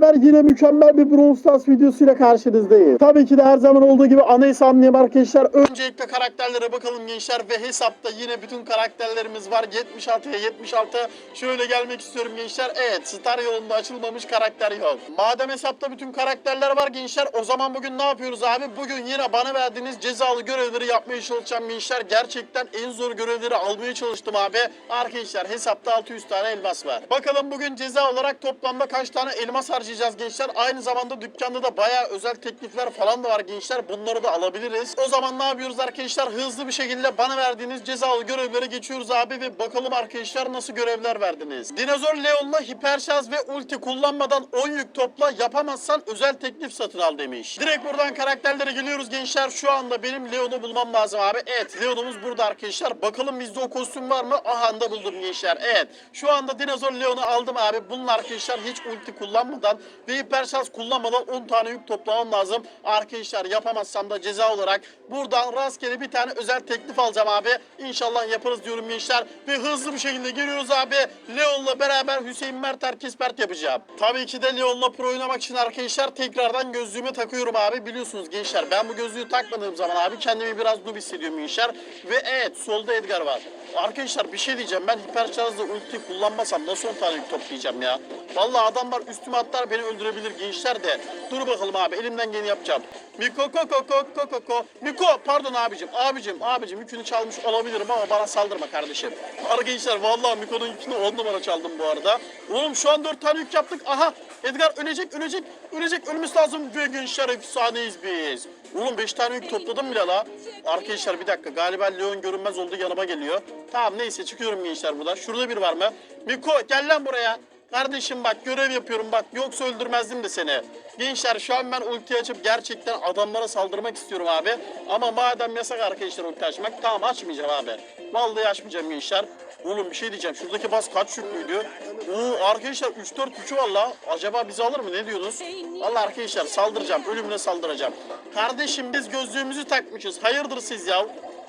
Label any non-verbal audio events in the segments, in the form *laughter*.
Beraber yine mükemmel bir Brawl Stars videosuyla karşınızdayız. Tabii ki de her zaman olduğu gibi ana hesabındayım arkadaşlar. Öncelikle karakterlere bakalım gençler ve hesapta yine bütün karakterlerimiz var. 76'ya 76 şöyle gelmek istiyorum gençler. Evet Star yolunda açılmamış karakter yok. Madem hesapta bütün karakterler var gençler o zaman bugün ne yapıyoruz abi? Bugün yine bana verdiğiniz cezalı görevleri yapmaya çalışacağım gençler. Gerçekten en zor görevleri almaya çalıştım abi. Arkadaşlar hesapta 600 tane elmas var. Bakalım bugün ceza olarak toplamda kaç tane elmas harcayacağız gençler. Aynı zamanda dükkanda da bayağı özel teklifler falan da var gençler. Bunları da alabiliriz. O zaman ne yapıyoruz arkadaşlar? Hızlı bir şekilde bana verdiğiniz cezalı görevlere geçiyoruz abi ve bakalım arkadaşlar nasıl görevler verdiniz. Dinozor Leon'la hiperşarj ve ulti kullanmadan 10 yük topla yapamazsan özel teklif satın al demiş. Direkt buradan karakterlere geliyoruz gençler. Şu anda benim Leon'u bulmam lazım abi. Evet Leon'umuz burada arkadaşlar. Bakalım bizde o kostüm var mı? Aha da buldum gençler. Evet. Şu anda Dinozor Leon'u aldım abi. Bunun arkadaşlar hiç ulti kullanmadan ve hiperşarj kullanmadan 10 tane yük toplamam lazım. Arkadaşlar yapamazsam da ceza olarak buradan rastgele bir tane özel teklif alacağım abi. İnşallah yaparız diyorum gençler. Ve hızlı bir şekilde geliyoruz abi. Leon'la beraber Hüseyin Mert herkes Mert yapacağım. Tabii ki de Leon'la pro oynamak için arkadaşlar tekrardan gözlüğümü takıyorum abi. Biliyorsunuz gençler ben bu gözlüğü takmadığım zaman abi kendimi biraz noob hissediyorum gençler. Ve evet solda Edgar var. Arkadaşlar bir şey diyeceğim ben hiperşarjla ulti kullanmasam nasıl 10 tane yük toplayacağım ya. Vallahi adamlar üstüme atlar beni öldürebilir gençler de. Dur bakalım abi elimden geleni yapacağım. Miko koko koko koko. Miko pardon abicim abicim abicim yükünü çalmış olabilirim ama bana saldırma kardeşim. Arkadaşlar vallahi Miko'nun yükünü 10 numara çaldım bu arada. Oğlum şu an 4 tane yük yaptık. Aha Edgar ölecek ölecek ölecek ölmesi lazım ve gençler efsaneyiz biz. Oğlum 5 tane yük topladım bile la. Arkadaşlar bir dakika galiba Leon görünmez oldu yanıma geliyor. Tamam neyse çıkıyorum gençler buradan. Şurada bir var mı? Miko gel lan buraya. Kardeşim bak görev yapıyorum bak yoksa öldürmezdim de seni. Gençler şu an ben ulti açıp gerçekten adamlara saldırmak istiyorum abi. Ama madem yasak arkadaşlar ulti açmak tamam açmayacağım abi. Vallahi açmayacağım gençler. Oğlum bir şey diyeceğim şuradaki bas kaç yüklüydü? Oo arkadaşlar 3-4 gücü var la. Acaba bizi alır mı ne diyorsunuz? Valla arkadaşlar saldıracağım ölümüne saldıracağım. Kardeşim biz gözlüğümüzü takmışız hayırdır siz ya?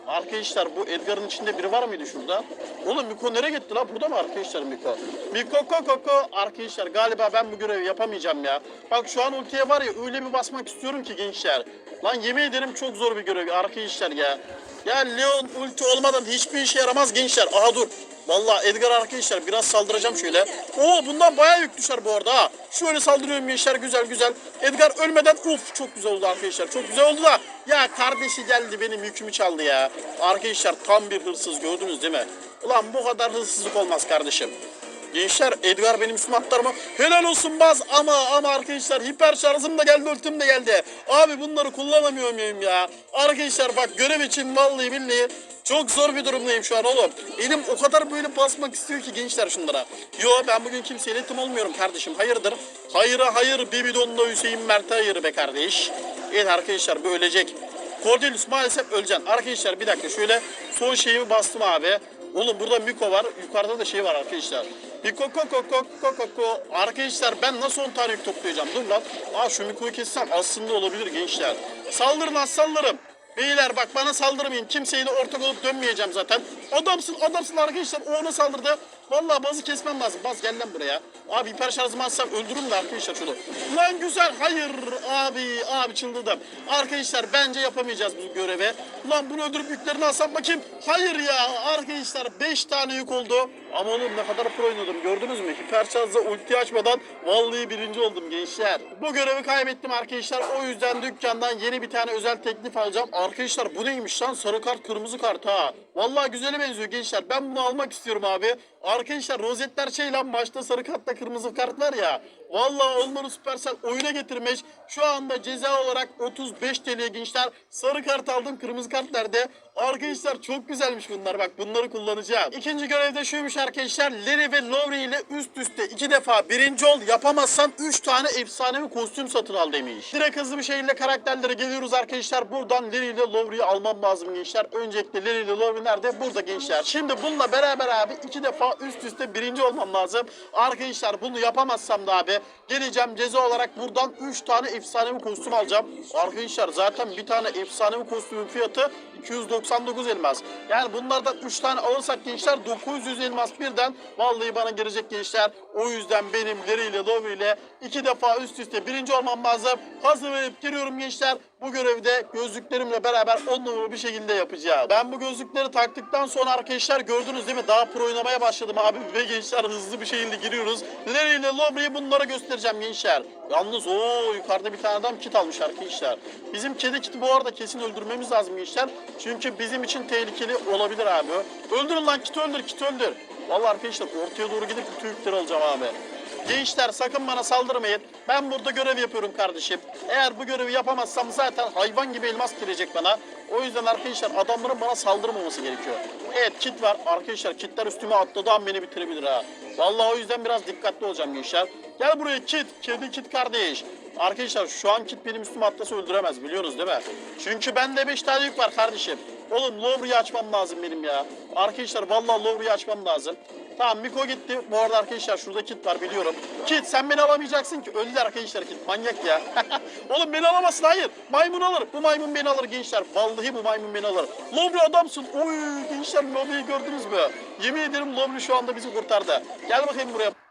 Arkadaşlar bu Edgar'ın içinde biri var mıydı şurada? Oğlum Miko nereye gitti la? Burada mı arkadaşlar Miko? Miko ko ko ko. Arkadaşlar galiba ben bu görevi yapamayacağım ya. Bak şu an ultiye var ya öyle bir basmak istiyorum ki gençler. Lan yemin ederim çok zor bir görev arkadaşlar ya. Ya Leon ulti olmadan hiçbir işe yaramaz gençler. Aha dur. Vallahi Edgar arkadaşlar biraz saldıracağım şöyle. Oo bundan bayağı yük düşer bu arada ha. Şöyle saldırıyorum gençler güzel güzel. Edgar ölmeden uf çok güzel oldu arkadaşlar. Çok güzel oldu da. Ya kardeşi geldi benim yükümü çaldı ya. Arkadaşlar tam bir hırsız gördünüz değil mi? Ulan bu kadar hırsızlık olmaz kardeşim. Gençler Edgar benim üstüme atlar mı? Helal olsun Baz ama ama arkadaşlar hiper şarjım da geldi ultim de geldi. Abi bunları kullanamıyor muyum ya? Arkadaşlar bak görev için vallahi billahi çok zor bir durumdayım şu an oğlum. Elim o kadar böyle basmak istiyor ki gençler şunlara. Yo ben bugün kimseyle iletim olmuyorum kardeşim. Hayırdır? Hayıra hayır bir bidonda Hüseyin Mert'e hayır be kardeş. Evet arkadaşlar bu ölecek. Cordelius maalesef öleceksin. Arkadaşlar bir dakika şöyle son şeyimi bastım abi. Oğlum burada Miko var. Yukarıda da şey var arkadaşlar. Miko ko ko ko ko ko ko. Arkadaşlar ben nasıl 10 tane yük toplayacağım? Dur lan. Aa şu Miko'yu kessem aslında olabilir gençler. Saldırın aslanlarım. Beyler bak bana saldırmayın. Kimseyle ortak olup dönmeyeceğim zaten. Adamsın adamsın arkadaşlar. O ona saldırdı. Vallahi bazı kesmem lazım. Baz gel lan buraya. Abi hiper şarjımı alsam öldürürüm de arkadaşlar şunu. Lan güzel. Hayır abi. Abi çıldırdım. Arkadaşlar bence yapamayacağız bu görevi. Lan bunu öldürüp yüklerini alsam bakayım. Hayır ya. Arkadaşlar 5 tane yük oldu. Ama oğlum ne kadar pro oynadım gördünüz mü? Hiper şarjla ulti açmadan vallahi birinci oldum gençler. Bu görevi kaybettim arkadaşlar. O yüzden dükkandan yeni bir tane özel teklif alacağım. Arkadaşlar bu neymiş lan? Sarı kart kırmızı kart ha. Vallahi güzele benziyor gençler. Ben bunu almak istiyorum abi. Arkadaşlar rozetler şey lan başta sarı kartla kırmızı kart var ya. Vallahi onları Supercell oyuna getirmiş. Şu anda ceza olarak 35 TL gençler. Sarı kart aldım kırmızı kart nerede? Arkadaşlar çok güzelmiş bunlar bak bunları kullanacağım. İkinci görevde şuymuş arkadaşlar. Larry ve Lowry ile üst üste iki defa birinci ol yapamazsan 3 tane efsanevi kostüm satın al demiş. Direkt hızlı bir şekilde karakterlere geliyoruz arkadaşlar. Buradan Larry ile Lowry'yi almam lazım gençler. Öncelikle Larry ile Lowry nerede? Burada gençler. Şimdi bununla beraber abi iki defa üst üste birinci olmam lazım. Arkadaşlar bunu yapamazsam da abi abi. Geleceğim ceza olarak buradan 3 tane efsanevi kostüm alacağım. Arkadaşlar zaten bir tane efsanevi kostümün fiyatı 299 elmas. Yani bunlardan 3 tane alırsak gençler 900 elmas birden vallahi bana gelecek gençler. O yüzden benim Gary ile Love ile iki defa üst üste birinci olmam lazım. Hazır verip giriyorum gençler. Bu görevi de gözlüklerimle beraber on numara bir şekilde yapacağım. Ben bu gözlükleri taktıktan sonra arkadaşlar gördünüz değil mi? Daha pro oynamaya başladım abi ve gençler hızlı bir şekilde giriyoruz. Larry ile Lowry'e bunları göstereceğim gençler. Yalnız o yukarıda bir tane adam kit almış arkadaşlar. Bizim kedi kiti bu arada kesin öldürmemiz lazım gençler. Çünkü bizim için tehlikeli olabilir abi. Öldürün lan kiti öldür kiti öldür. Vallahi arkadaşlar ortaya doğru gidip bütün yükleri alacağım abi. Gençler sakın bana saldırmayın. Ben burada görev yapıyorum kardeşim. Eğer bu görevi yapamazsam zaten hayvan gibi elmas girecek bana. O yüzden arkadaşlar adamların bana saldırmaması gerekiyor. Evet kit var. Arkadaşlar kitler üstüme atladığı an beni bitirebilir ha. Vallahi o yüzden biraz dikkatli olacağım gençler. Gel buraya kit. Kedi kit kardeş. Arkadaşlar şu an kit benim üstüme atlasa öldüremez biliyorsunuz değil mi? Çünkü bende 5 tane yük var kardeşim. Oğlum Lowry'i açmam lazım benim ya. Arkadaşlar vallahi Lowry'i açmam lazım. Tamam Miko gitti. Bu arada arkadaşlar şurada kit var biliyorum. Kit sen beni alamayacaksın ki. Öldü arkadaşlar kit. Manyak ya. *laughs* Oğlum beni alamazsın. Hayır. Maymun alır. Bu maymun beni alır gençler. Vallahi bu maymun beni alır. Lobby adamsın. Oy gençler Lobby'yi gördünüz mü? Yemin ederim Lobby şu anda bizi kurtardı. Gel bakayım buraya.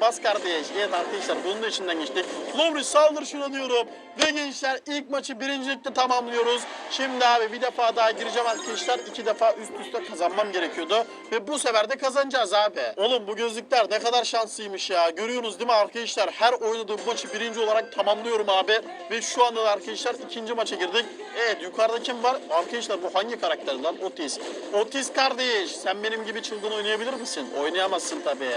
Bas kardeş. Evet arkadaşlar bunun da içinden geçtik. Lowry saldır şuna diyorum. Ve gençler ilk maçı birincilikte tamamlıyoruz. Şimdi abi bir defa daha gireceğim arkadaşlar. iki defa üst üste kazanmam gerekiyordu. Ve bu sefer de kazanacağız abi. Oğlum bu gözlükler ne kadar şanslıymış ya. Görüyorsunuz değil mi arkadaşlar? Her oynadığım maçı birinci olarak tamamlıyorum abi. Ve şu anda da arkadaşlar ikinci maça girdik. Evet yukarıda kim var? Arkadaşlar bu hangi karakter lan? Otis. Otis kardeş sen benim gibi çılgın oynayabilir misin? Oynayamazsın tabii.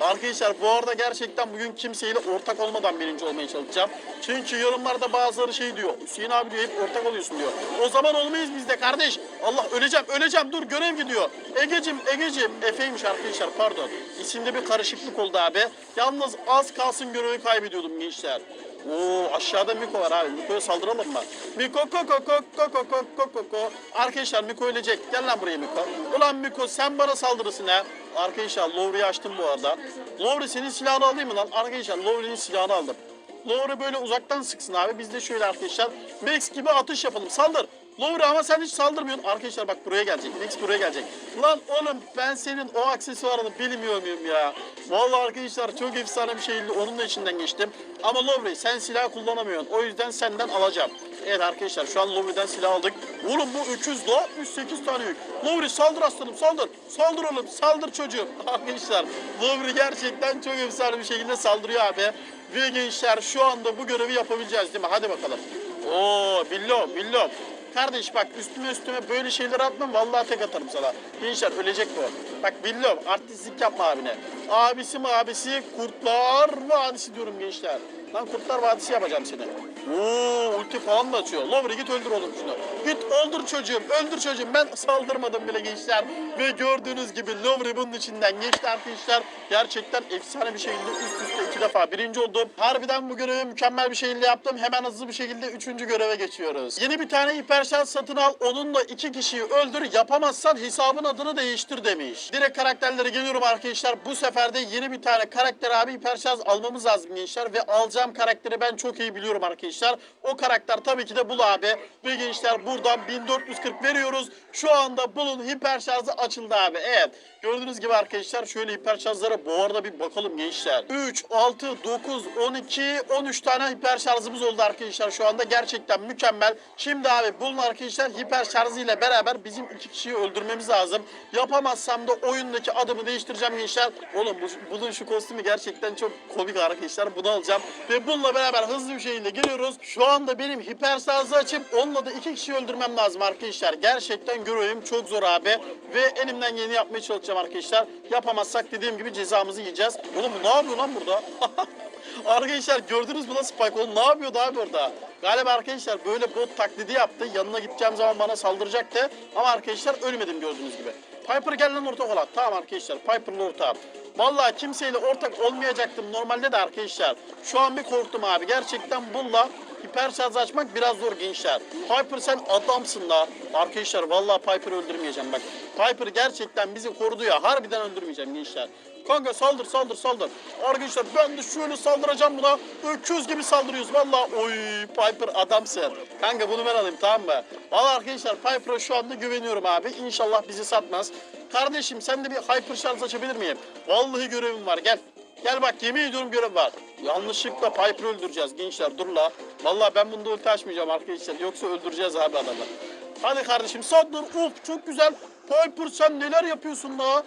Arkadaşlar bu arada gerçekten bugün kimseyle ortak olmadan birinci olmaya çalışacağım. Çünkü yorumlarda bazıları şey diyor. Hüseyin abi diyor hep ortak oluyorsun diyor. O zaman olmayız biz de kardeş. Allah öleceğim öleceğim dur görev gidiyor. Egecim Egecim Efe'ymiş arkadaşlar pardon. İsimde bir karışıklık oldu abi. Yalnız az kalsın görevi kaybediyordum gençler. Oo aşağıda Miko var abi. Miko'ya saldıralım mı? Miko ko ko ko ko ko ko ko ko ko. Arkadaşlar Miko ölecek. Gel lan buraya Miko. Ulan Miko sen bana saldırırsın ha. Arkadaşlar Lowry'i açtım bu arada. Lowry senin silahını alayım mı lan? Arkadaşlar Lowry'nin silahını aldım. Lowry böyle uzaktan sıksın abi. Biz de şöyle arkadaşlar Max gibi atış yapalım. Saldır. Lowry ama sen hiç saldırmıyorsun. Arkadaşlar bak buraya gelecek. Max buraya gelecek. Lan oğlum ben senin o aksesuarını bilmiyor muyum ya? Vallahi arkadaşlar çok efsane bir şeydi. Onun da içinden geçtim. Ama Lowry sen silah kullanamıyorsun. O yüzden senden alacağım. Evet arkadaşlar şu an Lowry'den silah aldık. Oğlum bu öküz la 108 tane yük. Lowry saldır aslanım saldır. Saldır oğlum saldır çocuğum. *laughs* Arkadaşlar Lowry gerçekten çok efsane bir şekilde saldırıyor abi. Ve gençler şu anda bu görevi yapabileceğiz değil mi? Hadi bakalım. Oo billo billo. Kardeş bak üstüme üstüme böyle şeyler atmam vallahi tek atarım sana. Gençler ölecek bu. Bak billo artistlik yapma abine. Abisi mi abisi Kurtlar Vadisi diyorum gençler. Lan Kurtlar Vadisi yapacağım seni. Oo ulti falan da açıyor. Lovri git öldür oğlum şunu. Git öldür çocuğum öldür çocuğum. Ben saldırmadım bile gençler. Ve gördüğünüz gibi Lovri bunun içinden geçti arkadaşlar. Gerçekten efsane bir şekilde üst üste iki defa birinci oldum. Harbiden bu görevi mükemmel bir şekilde yaptım. Hemen hızlı bir şekilde üçüncü göreve geçiyoruz. Yeni bir tane hiperşans satın al. Onunla iki kişiyi öldür. Yapamazsan hesabın adını değiştir demiş. Direkt karakterlere geliyorum arkadaşlar. Bu sefer de yeni bir tane karakter abi hiperşans almamız lazım gençler. Ve alacağım karakteri ben çok iyi biliyorum arkadaşlar. O karakter tabii ki de Bul abi. Ve gençler buradan 1440 veriyoruz. Şu anda Bul'un hiperşarjı açıldı abi. Evet. Gördüğünüz gibi arkadaşlar şöyle hiperşarjlara bu arada bir bakalım gençler. 3, 6, 9, 12, 13 tane hiperşarjımız oldu arkadaşlar şu anda. Gerçekten mükemmel. Şimdi abi Bul'un arkadaşlar hiperşarjı ile beraber bizim iki kişiyi öldürmemiz lazım. Yapamazsam da oyundaki adımı değiştireceğim gençler. Oğlum bu, Bul'un şu kostümü gerçekten çok komik arkadaşlar. Bunu alacağım. Ve Bul'la beraber hızlı bir şekilde geliyoruz. Şu anda benim hiperşarjı açıp onunla da iki kişiyi öldürmem lazım arkadaşlar. Gerçekten görevim çok zor abi. Ve elimden yeni yapmaya çalışacağım arkadaşlar. Yapamazsak dediğim gibi cezamızı yiyeceğiz. Oğlum ne yapıyor lan burada? *laughs* arkadaşlar gördünüz mü lan Spike? Oğlum ne yapıyordu abi orada? Galiba arkadaşlar böyle bot taklidi yaptı. Yanına gideceğim zaman bana saldıracaktı. Ama arkadaşlar ölmedim gördüğünüz gibi. Piper gel lan ortak ola. Tamam arkadaşlar Piper'la ortağım. Vallahi kimseyle ortak olmayacaktım normalde de arkadaşlar. Şu an bir korktum abi. Gerçekten bununla hiper şarj açmak biraz zor gençler. Piper sen adamsın la. Arkadaşlar vallahi Piper'ı öldürmeyeceğim bak. Piper gerçekten bizi korudu ya. Harbiden öldürmeyeceğim gençler. Kanka saldır saldır saldır. Arkadaşlar ben de şöyle saldıracağım buna. Öküz gibi saldırıyoruz valla. Oy Piper adamsın. Kanka bunu ben alayım tamam mı? Valla arkadaşlar Piper'a şu anda güveniyorum abi. İnşallah bizi satmaz. Kardeşim sen de bir hyper şarj açabilir miyim? Vallahi görevim var gel. Gel bak yemin ediyorum görev var. Yanlışlıkla Piper'ı öldüreceğiz gençler dur la. Valla ben bunda ulti açmayacağım arkadaşlar. Yoksa öldüreceğiz abi adamı. Hadi kardeşim saldır. Uf çok güzel. Piper sen neler yapıyorsun la?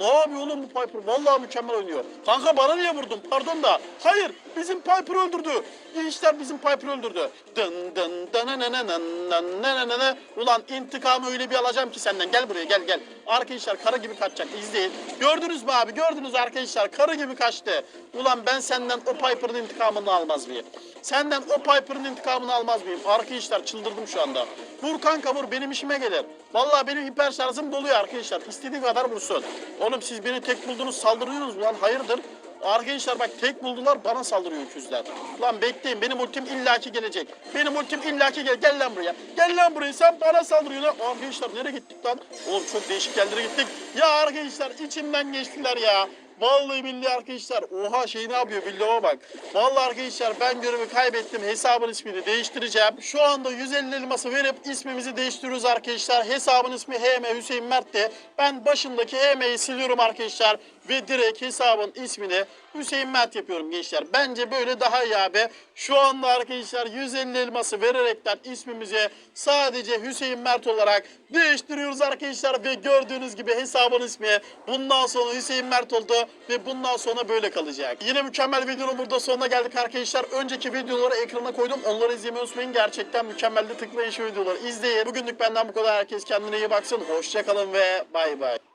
Ne yapıyor oğlum bu Piper? Vallahi mükemmel oynuyor. Kanka bana niye vurdun? Pardon da. Hayır bizim Piper öldürdü. Gençler bizim Piper öldürdü. Dın dın dın Ulan intikamı öyle bir alacağım ki senden. Gel buraya gel gel. Arkadaşlar karı gibi kaçacak. İzleyin. Gördünüz mü abi? Gördünüz arkadaşlar. Karı gibi kaçtı. Ulan ben senden o Piper'ın intikamını almaz mıyım? Senden o Piper'ın intikamını almaz mıyım? Arkadaşlar çıldırdım şu anda. Vur kanka vur benim işime gelir. Vallahi benim hiper şarjım doluyor arkadaşlar. İstediği kadar vursun. Oğlum siz beni tek buldunuz saldırıyorsunuz lan hayırdır? Arkadaşlar bak tek buldular bana saldırıyor öküzler. Lan bekleyin benim ultim illaki gelecek. Benim ultim illaki gel. Gel lan buraya. Gel lan buraya sen bana saldırıyorsun lan. Arkadaşlar nereye gittik lan? Oğlum çok değişik yerlere gittik. Ya arkadaşlar içimden geçtiler ya. Vallahi billahi arkadaşlar. Oha şey ne yapıyor billah'a bak. Vallahi arkadaşlar ben görevi kaybettim. Hesabın ismini değiştireceğim. Şu anda 150 elması verip ismimizi değiştiriyoruz arkadaşlar. Hesabın ismi HM Hüseyin Mert'ti. Ben başındaki HM'yi siliyorum arkadaşlar. Ve direkt hesabın ismini Mert yapıyorum gençler. Bence böyle daha iyi abi. Şu anda arkadaşlar 150 elması vererekten ismimizi sadece Hüseyin Mert olarak değiştiriyoruz arkadaşlar. Ve gördüğünüz gibi hesabın ismi bundan sonra Hüseyin Mert oldu. Ve bundan sonra böyle kalacak. Yine mükemmel videonun burada sonuna geldik arkadaşlar. Önceki videoları ekrana koydum. Onları izlemeyi unutmayın. Gerçekten mükemmeldi. Tıklayın şu videoları izleyin. Bugünlük benden bu kadar. Herkes kendine iyi baksın. Hoşçakalın ve bay bay.